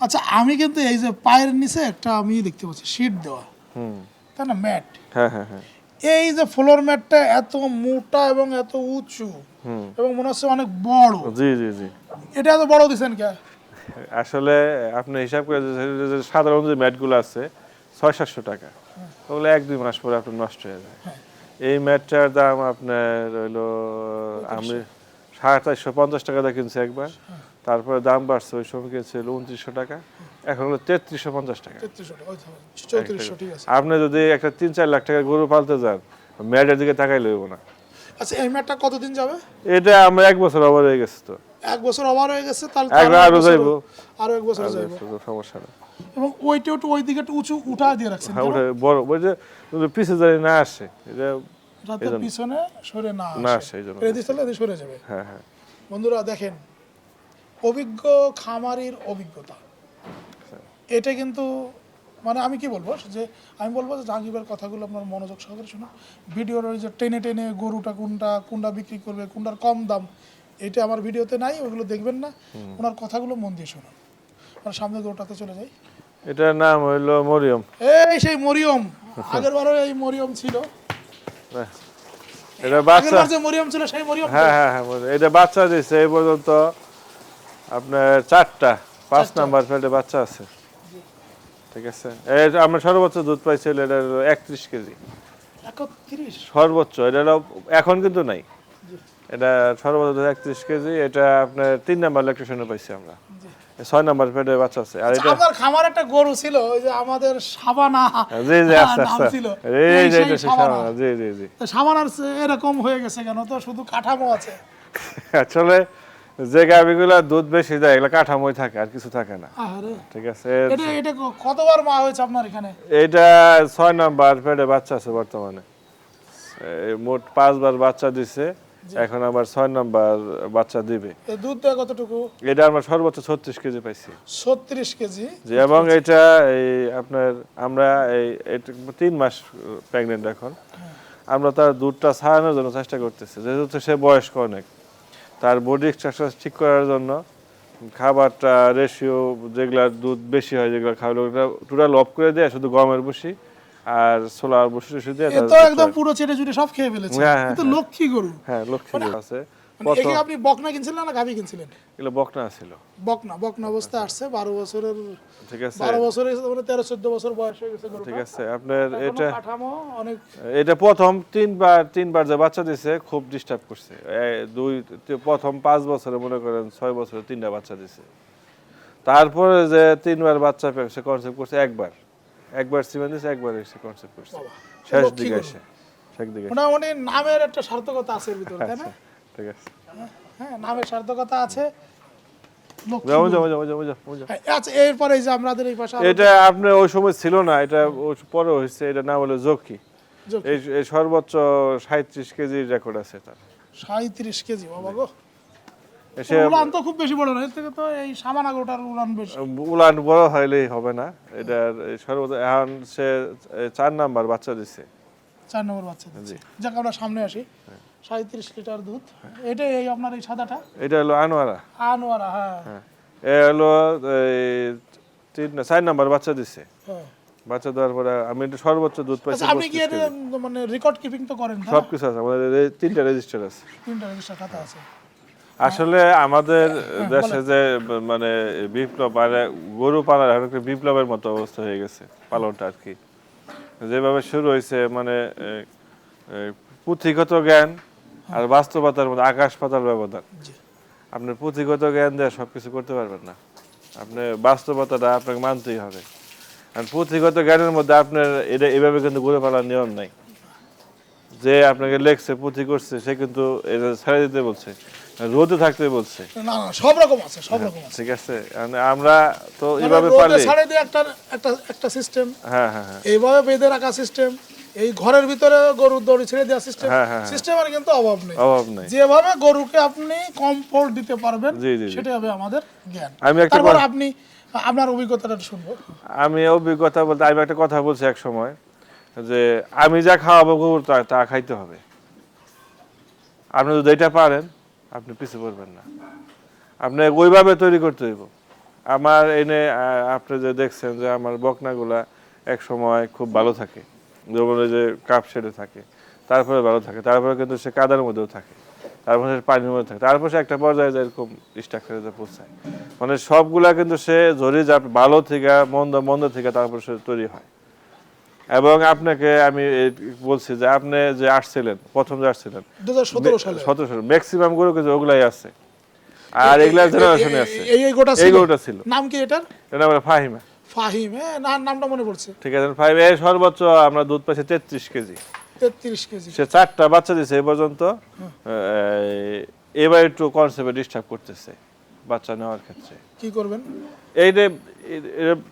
আচ্ছা আমি কিন্তু এই যে পায়ের নিচে একটা আমি দেখতে পাচ্ছি শীট দেওয়া। তাই না? ম্যাট হ্যাঁ হ্যাঁ হ্যাঁ। এই যে ফ্লোর ম্যাটটা এত মোটা এবং এত উঁচু এবং মনে হচ্ছে অনেক বড়। জি জি জি। এটা এত বড় দিচ্ছেন কে? আসলে আপনি হিসাব করে যে- যে সাধারণ যে ম্যাটগুলো আছে ছয় সাতশো টাকা। ওগুলো এক দুই মাস পরে আপনার নষ্ট হয়ে যায়। এই ম্যাটটার দাম আপনার হইল আমি সাড়ে চারশো পঞ্চাশ টাকা দিয়ে কিনছি একবার। তারপরে দাম বাড়ছে ওই সময় কিনছিল উনত্রিশশো টাকা। এখন হলো তেত্রিশশো পঞ্চাশ টাকা। আপনি যদি একটা তিন চার লাখ টাকা গরু পালতে যান ম্যাটের দিকে তাকাই লইব না। আচ্ছা এই ম্যাটটা কতদিন যাবে? এটা আমরা এক বছর ওভার হয়ে গেছে তো। এক বছর ওভার হয়ে গেছে তাহলে একবার আরও এক আরও এক বছর যাইবো। সমস্যা নেই। এবং ওইটা একটু ওই দিকে একটু উঁচু উঠা দিয়ে রাখছেন হ্যাঁ বড় ওই যে জানি না আসে এটা যাতে পিছনে সরে না জন্য সরে যাবে। হ্যাঁ হ্যাঁ। বন্ধুরা দেখেন অভিজ্ঞ খামারির অভিজ্ঞতা। এটা কিন্তু মানে আমি কি বলব যে আমি বলব যে জাহাঙ্গীরের কথাগুলো আপনার মনোযোগ সহকারে শুনুন। ভিডিওর ওই যে টেনে টেনে গরুটা কোনটা কোনটা বিক্রি করবে কোনটার কম দাম এটা আমার ভিডিওতে নাই ওইগুলো দেখবেন না। ওনার কথাগুলো মন দিয়ে শুনুন। আমরা সামনে গরুটাতে চলে যাই। এটার নাম হইল মরিয়ম। এই সেই মরিয়ম। আগের বারও এই মরিয়ম ছিল। এটা বাচ্চা মরিয়ম ছিল সেই মরিয়ম হ্যাঁ হ্যাঁ হ্যাঁ এটা বাচ্চা দিছে এই পর্যন্ত আপনার চারটা পাঁচ নাম্বার ফেল্ডে বাচ্চা আছে। ঠিক আছে? আমরা সর্বোচ্চ দুধ পাইছিল এটা একত্রিশ কেজি। সর্বোচ্চ এটা এখন কিন্তু নাই। এটা সর্বোচ্চ একত্রিশ কেজি এটা আপনার তিন নাম্বার ইলেকট্রিশনে পাইছি আমরা। ছয় নাম্বার ফেডে বাচ্চা আছে। আর এটা আপনার খামার একটা গরু ছিল ওই যে আমাদের সাবানা জি জি হ্যাঁ, আচ্ছা আচ্ছা। ছিল। এই যে এটা সাবানা। জি জি জি। সাবানার এরকম হয়ে গেছে কেন? তো শুধু কাঠামো আছে। আসলে যে গাভিগুলো দুধ বেশি দেয় এগুলো কাঠামোই থাকে আর কিছু থাকে না। আরে ঠিক আছে এটা এটা কতবার মা হয়েছে আপনার এখানে? এটা ছয় নাম্বার পেটে বাচ্চা আছে বর্তমানে। এই মোট পাঁচবার বাচ্চা দিছে। এখন আবার ছয় নাম্বার বাচ্চা দিবে। কতটুকু? এটা আমরা সর্বোচ্চ ছত্রিশ কেজি পাইছি। ছত্রিশ কেজি? যে এবং এটা এই আপনার আমরা এই তিন মাস প্রেগনেন্ট এখন। আমরা তার দুধটা ছাড়ানোর জন্য চেষ্টা করতেছি যেহেতু সে বয়স্ক অনেক। তার বডি স্ট্রাকচার ঠিক করার জন্য খাবারটা রেশিও যেগুলা দুধ বেশি হয় যেগুলো খাওয়ালে ওটা টোটাল অফ করে দেয় শুধু গমের বসি। আর সোলার বসি দিয়ে তো একদম পুরো চেটে চুটে সব খেয়ে ফেলেছে। হ্যাঁ, হ্যাঁ, লক্ষ্মী গরু। হ্যাঁ লক্ষ্মী গরু আছে। মানে আপনি বকনা কিনছিলেন না গাভি কিনছিলেন? এগুলো বকনা ছিল। বকনা বকনা অবস্থায় আসছে। বারো বছরের ঠিক আছে। বারো বছর হয়েছে মানে তেরো চোদ্দ বছর বয়স হয়ে গেছে ঠিক আছে আপনার এটা অনেক এটা প্রথম তিনবার তিনবার যে বাচ্চা দিছে খুব ডিস্টার্ব করছে। দুই প্রথম পাঁচ বছরে মনে করেন ছয় বছরে তিনটা বাচ্চা দিছে। তারপরে যে তিনবার বাচ্চা পেয়ে সে কনসেপ্ট করছে একবার। একবার সিমেন্ট দিছে একবার সে কনসেপ্ট করছে। শেষ দিকে এসে শেষ দিকে এসে। মোটামুটি নামের একটা সার্থকতা আছে এর ভিতরে তাই না? ঠিক আছে। হ্যাঁ নামের সার্থকতা আছে। যাও যাও যাও যাও যাও হ্যাঁ, আচ্ছা এরপরে যে আমাদের এই পাশে এটা আপনার ওই সময় ছিল না এটা পরে হয়েছে এটা নাম হলো জকি এই সর্বোচ্চ সাঁত্রিশ কেজির রেকর্ড আছে তার সাঁত্রিশ কেজি বাবা গো। সে উলান তো খুব বেশি বড় না এর থেকে তো এই সামানা গোটার উলান বেশি। উলান বড় হইলেই হবে না এটার সর্বোচ্চ এখন সে চার নাম্বার বাচ্চা দিছে। চার নম্বর বাচ্চা দিচ্ছে যাক আমরা সামনে আসি। সাঁত্রিশ লিটার দুধ। এটা এই আপনার এই সাদাটা? এটা হলো আনোয়ারা। আনোয়ারা হ্যাঁ। হ্যাঁ। এ হলো এই তিন চার নাম্বার বাচ্চা দিছে। হ্যাঁ। বাচ্চা দেওয়ার পরে আমি একটু সর্বোচ্চ দুধ পাইছি আচ্ছা আপনি কি মানে রেকর্ড কিপিং তো করেন সব কিছু আছে আমাদের তিনটা রেজিস্টার আছে। তিনটা রেজিস্টার খাতা আছে। আসলে আমাদের দেশে যে মানে বিপ্লব মানে গরু পালার একটা বিপ্লবের মতো অবস্থা হয়ে গেছে পালনটা আর কি। যেভাবে শুরু হয়েছে মানে পুঁথিগত জ্ঞান আর বাস্তবতার মধ্যে আকাশ পাতার ব্যবধান। আপনার পুঁথিগত জ্ঞান দিয়ে সবকিছু করতে পারবেন না। আপনি বাস্তবতাটা আপনাকে মানতেই হবে। আর পুঁথিগত জ্ঞানের মধ্যে আপনার এটা এভাবে কিন্তু গরু পালার নিয়ম নাই। যে আপনাকে লেখছে পুঁথি করছে সে কিন্তু এটা ছেড়ে দিতে বলছে। রোদে থাকতে বলছে। না না সব রকম আছে সব রকম আছে। ঠিক আছে মানে আমরা তো মানে এইভাবে পারলে ছাড়ে দিয়ে একটা একটা একটা সিস্টেম হ্যাঁ হ্যাঁ হ্যাঁ। এইভাবে বেঁধে রাখা সিস্টেম এই ঘরের ভিতরে গরুর দড়ি ছেড়ে দেওয়া সিস্টেম হ্যাঁ, হ্যাঁ, হ্যাঁ। সিস্টেমের কিন্তু অভাব নেই। অভাব নাই। যেভাবে গরুকে আপনি কমফোর্ট দিতে পারবেন। সেটাই হবে আমাদের জ্ঞান। আমি একটা আপনি আপনার অভিজ্ঞতাটা শুনব। আমি অভিজ্ঞতা বলতে আমি একটা কথা বলছি এক সময় যে আমি যা খাওয়াবো গরু তা খাইতে হবে। আপনি যদি এটা পারেন আপনি পিছু পড়বেন না। আপনি ওইভাবে তৈরি করতে হইব। আমার এনে আপনি যে দেখছেন যে আমার বকনাগুলা এক সময় খুব ভালো থাকে। যেমন যে কাপ শেডে থাকে, তারপরে ভালো থাকে, তারপরে কিন্তু সে কাদার মধ্যেও থাকে, তারপরে সে পানির মধ্যে থাকে, তারপর একটা পর্যায়ে যায় এরকম স্ট্রাকচারে যে পৌঁছায়। মানে সবগুলা কিন্তু সে ধরে যা ভালো থেকে, মন্দ মন্দ থেকে তারপর সে তৈরি হয়। এবং আপনাকে আমি বলছি যে আপনি যে আসছিলেন প্রথম যে আসছিলেন সতেরো সালে। সতেরো সালে। ম্যাক্সিমাম গরু কিন্তু ওগুলাই আছে? আর এগুলা জেনারেশনে আছে। এই এই গোটা এই ছিল। নাম কি এটার? ফাহিমা। ফাহিম হ্যাঁ না নামটা মনে পড়ছে। ঠিক আছে সর্বোচ্চ আমরা দুধ পাইছি তেত্রিশ কেজি। তেত্রিশ কেজি। সে চারটা বাচ্চা দিছে এই পর্যন্ত এবার একটু কনসেপ্টে ডিস্টার্ব করতেছে। বাচ্চা নেওয়ার ক্ষেত্রে। কি করবেন? এইটা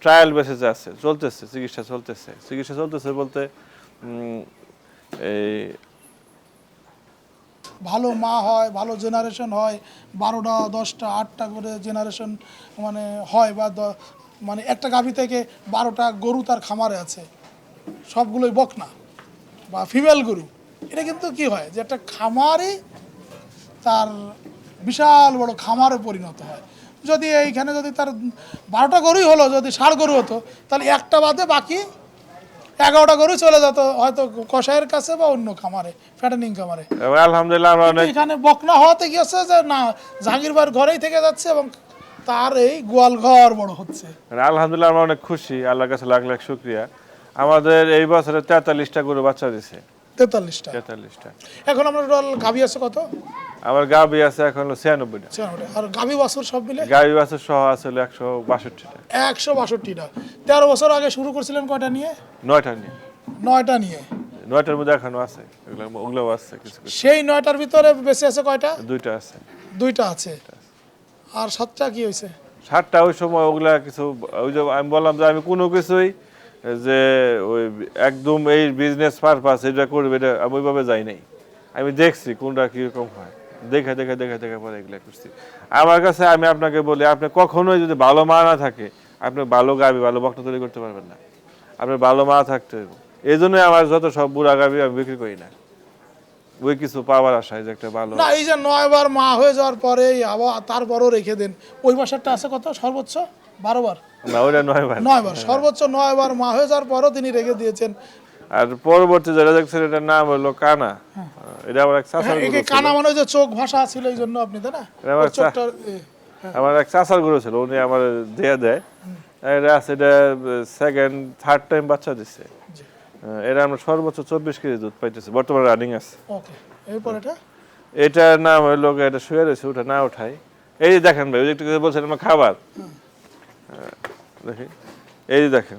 ট্রায়াল বেসিসে আছে চলতেছে চিকিৎসা চলতেছে। চিকিৎসা চলতেছে বলতে এই ভালো মা হয় ভালো জেনারেশন হয় বারোটা দশটা আটটা করে জেনারেশন মানে হয় বা মানে একটা গাভী থেকে বারোটা গরু তার খামারে আছে। সবগুলোই বকনা বা ফিমেল গরু। এটা কিন্তু কি হয় যে একটা খামারে তার বিশাল বড় খামারে পরিণত হয়। যদি এইখানে যদি তার বারোটা গরুই হলো যদি ষাড় গরু হতো তাহলে একটা বাদে বাকি এগারোটা গরু চলে যেত হয়তো কষায়ের কাছে বা অন্য খামারে ফ্যাটেনিং খামারে। আলহামদুলিল্লাহ এখানে বকনা হওয়াতে কি হচ্ছে যে না জাহাঙ্গীর ভাইয়ের ঘরেই থেকে যাচ্ছে এবং তার এই গোয়াল ঘর বড় হচ্ছে। মানে আলহামদুলিল্লাহ আমরা অনেক খুশি আল্লাহর কাছে লাখ লাখ শুক্রিয়া। আমাদের এই বছরে তেতাল্লিশটা গরু বাচ্চা দিছে। তেতাল্লিশটা। তেতাল্লিশটা। এখন আমরা টোটাল গাভী আছে কত? আমার গাবি আছে এখন হলো ছিয়ানব্বইটা। আর গাভী বছর সব মিলে? গাবি বাছুর সহ আছে হলো একশো বাষট্টিটা। একশো বাষট্টিটা। তেরো বছর আগে শুরু করছিলেন কয়টা নিয়ে? নয়টা নিয়ে। নয়টা নিয়ে। নয়টার মধ্যে এখনও আছে। ওগুলো আছে কিছু কিছু। সেই নয়টার ভিতরে বেশি আছে কয়টা? দুইটা আছে। দুইটা আছে। আর সাতটা কি হয়েছে? সাতটা ওই সময় ওগুলা কিছু ওই যে আমি বললাম যে আমি কোনো কিছুই যে ওই একদম এই বিজনেস পারপাস এটা করবে এটা আমি ওইভাবে যাই নাই। আমি দেখছি কোনটা কীরকম হয়। দেখে দেখে দেখে দেখে পরে এগুলো করছি। আমার কাছে আমি আপনাকে বলি, আপনি কখনোই যদি ভালো মা না থাকে, আপনি ভালো গাবি, ভালো বক্তা তৈরি করতে পারবেন না। আপনার ভালো মা থাকতে হবে। এই জন্যই আমার যত সব বুড়া গাবি আমি বিক্রি করি না। ওই কিছু পাওয়ার আশায় যে একটা ভালো না, এই যে নয়বার মা হয়ে যাওয়ার পরে আবার তারপরও রেখে দেন। ওই বাসারটা আছে কত? সর্বোচ্চ? বারো বার। না ওইটা নয় ভাই নয়বার সর্বোচ্চ নয়বার মা হয়ে যাওয়ার পরও তিনি রেখে দিয়েছেন। আর পরবর্তী যেটা দেখছেন এটার নাম হলো কানা। এটা আমার এক চাচার হ্যাঁ। কানা মানে যে চোখ ভাষা ছিল এই জন্য আপনি তাই না? আমার এ, আমার এক গরু ছিল উনি আমার দিয়ে দেয়। এটা আছে এটা সেকেন্ড থার্ড টাইম বাচ্চা দিচ্ছে এটা আমরা সর্বোচ্চ চব্বিশ কেজি দুধ পাইতেছি বর্তমানে রানিং আছে। এরপর এটা? এটার নাম হলো এটা শুয়ে রয়েছে ওটা না উঠাই এই দেখেন ভাই ওই যে বলছেন আমার খাবার। দেখি। এই দেখেন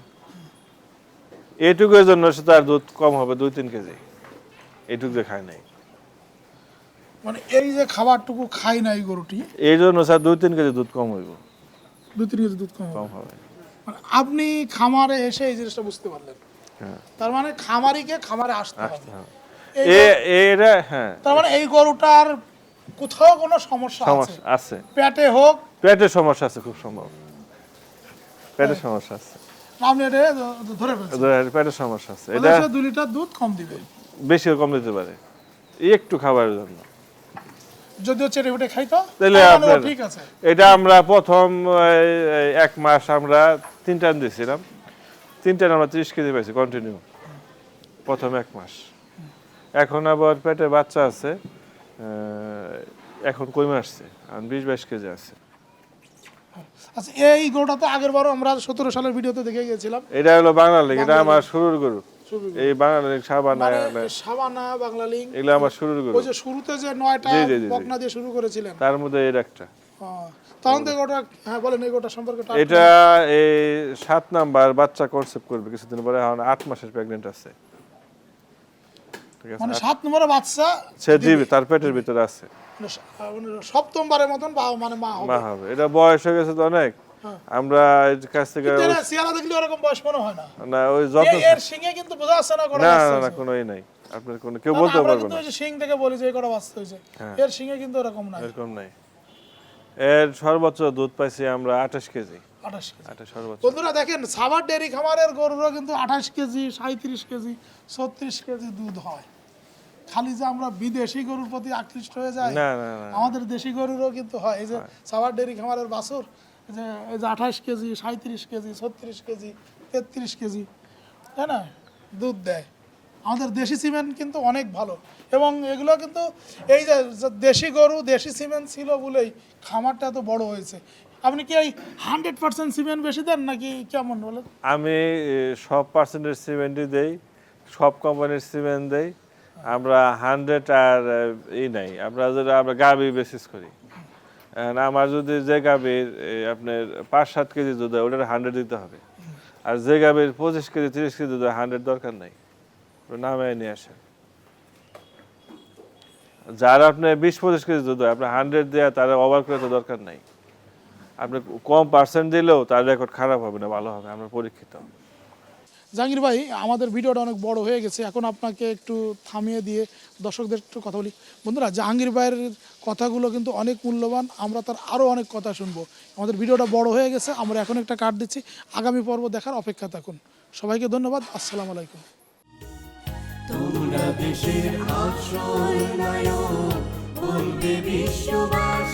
এইটুকুর জন্য সে তার দুধ কম হবে দুই তিন কেজি। এইটুকু যে খায় নাই। মানে এই যে খাবারটুকু খাই না এই গরুটি এই জন্য স্যার দুই তিন কেজি দুধ কম হইব। দু তিন কেজি দুধ কম হবে। কম হবে। মানে আপনি খামারে এসে এই জিনিসটা বুঝতে পারলেন। হ্যাঁ। তার মানে খামারিকে খামারে আসতে হবে। আসতে হবে। এ গরু- হ্যাঁ। তার মানে এই গরুটার কোথাও কোনো সমস্যা আছে? আছে। পেটে হোক পেটে সমস্যা আছে খুব সম্ভব। পেটের সমস্যা আছে। আপনি এটা ধরে ফেলছেন পেটের সমস্যা আছে। এটা অথচ দুই লিটার দুধ কম দিবে। বেশি কম দিতে পারে। একটু খাবারের জন্য। যদিও চেটে ফুটে খাইতো তাহলে আপনার- ঠিক আছে। এটা আমরা প্রথম এক মাস আমরা তিন টান দিয়েছিলাম। তিন টান আমরা ত্রিশ কেজি পাইছি কন্টিনিউ প্রথম এক মাস। এখন আবার পেটে বাচ্চা আছে এখন কমে আসছে। বিশ বাইশ কেজি আছে। আচ্ছা এই গরুটা তো আগের বারও আমরা সতেরো সালের ভিডিওতে দেখে গেছিলাম এটা হলো এটা আমার শুরুর গরু। এই সাবানা মানে সাবানা বাংলালিং এগুলো আমার শুরুর গরু। ওই যে শুরুতে যে নয়টা। বকনা দিয়ে শুরু করেছিলেন। তার মধ্যে এর একটা। তখন থেকে ওটা হ্যাঁ বলেন এই গোটা সম্পর্কে এটা এই সাত নাম্বার বাচ্চা কনসেপ্ট করবে কিছুদিন পরে এখন আট মাসের প্রেগনেন্ট আছে। মানে সাত নম্বরে বাচ্চা সে দিবে তার পেটের ভিতরে আছে। মানে মানে সপ্তমবারের মতন মানে মা হবে। মা হবে। এটা বয়স হয়ে গেছে তো অনেক। হ্যাঁ। আমরা কাছ থেকে দেখলে ওরকম বয়স মনে হয় না। না ওই যত এর সিংহে কিন্তু বোঝা যাচ্ছে না না না না হয়েছে। নাই। আপনার কোনো কেউ বলতে পারবে না। যে সিং থেকে বলি যে হয়েছে হ্যাঁ। এর সিংহে কিন্তু এরকম নাই। এরকম নাই। এর সর্বোচ্চ দুধ পাইছি আমরা আঠাশ কেজি। বন্ধুরা দেখেন ডেয়ারি খামারের গরুরও কিন্তু আঠাশ কেজি সাঁত্রিশ কেজি ছত্রিশ কেজি দুধ হয়। খালি যে আমরা বিদেশি গরুর প্রতি আকৃষ্ট হয়ে না আমাদের দেশি গরুরও কিন্তু হয়। এই যে সাবার ডেয়ারি খামারের বাছুর যে এই যে আঠাশ কেজি সাঁত্রিশ কেজি ছত্রিশ কেজি তেত্রিশ কেজি তাই না? দুধ দেয়। আমাদের দেশি সিমেন্ট কিন্তু অনেক ভালো। এবং এগুলো কিন্তু এই যে যে দেশি গরু দেশি সিমেন্ট ছিল বলেই খামারটা এত বড় হয়েছে। আপনি কি এই হান্ড্রেড পার্সেন্ট সিমেন্ট বেশি দেন নাকি কেমন বলেন? আমি সব পার্সেন্টের সিমেন্টই দেই সব কোম্পানির সিমেন্ট দেই। আমরা হান্ড্রেড আর ই নাই। আমরা যেটা, আমরা গাবি বেসিস করি। আমার যদি যে গাবির আপনার পাঁচ সাত কেজি দুধ হয় ওটার হান্ড্রেড দিতে হবে। আর যে গাবির পঁচিশ কেজি, তিরিশ কেজি দুধ হান্ড্রেড দরকার নাই। নামে নিয়ে আসেন। যারা আপনার বিশ, পঁচিশ কেজি দুধ হয় আপনার হান্ড্রেড দেওয়া তারা ওভার করে তো দরকার নাই। আপনি কম পার্সেন্ট দিলেও তার রেকর্ড খারাপ হবে না, ভালো হবে, আমরা পরীক্ষিত। জাহাঙ্গীর ভাই, আমাদের ভিডিওটা অনেক বড় হয়ে গেছে। এখন আপনাকে একটু থামিয়ে দিয়ে দর্শকদের একটু কথা বলি। বন্ধুরা, জাহাঙ্গীর ভাইয়ের কথাগুলো কিন্তু অনেক মূল্যবান। আমরা তার আরও অনেক কথা শুনব। আমাদের ভিডিওটা বড় হয়ে গেছে, আমরা এখন একটা কার্ড দিচ্ছি। আগামী পর্ব দেখার অপেক্ষা থাকুন। সবাইকে ধন্যবাদ, আসসালামু আলাইকুম। তোমরা দেশের আসল নায়ক, বলবে বিশ্ববাসী।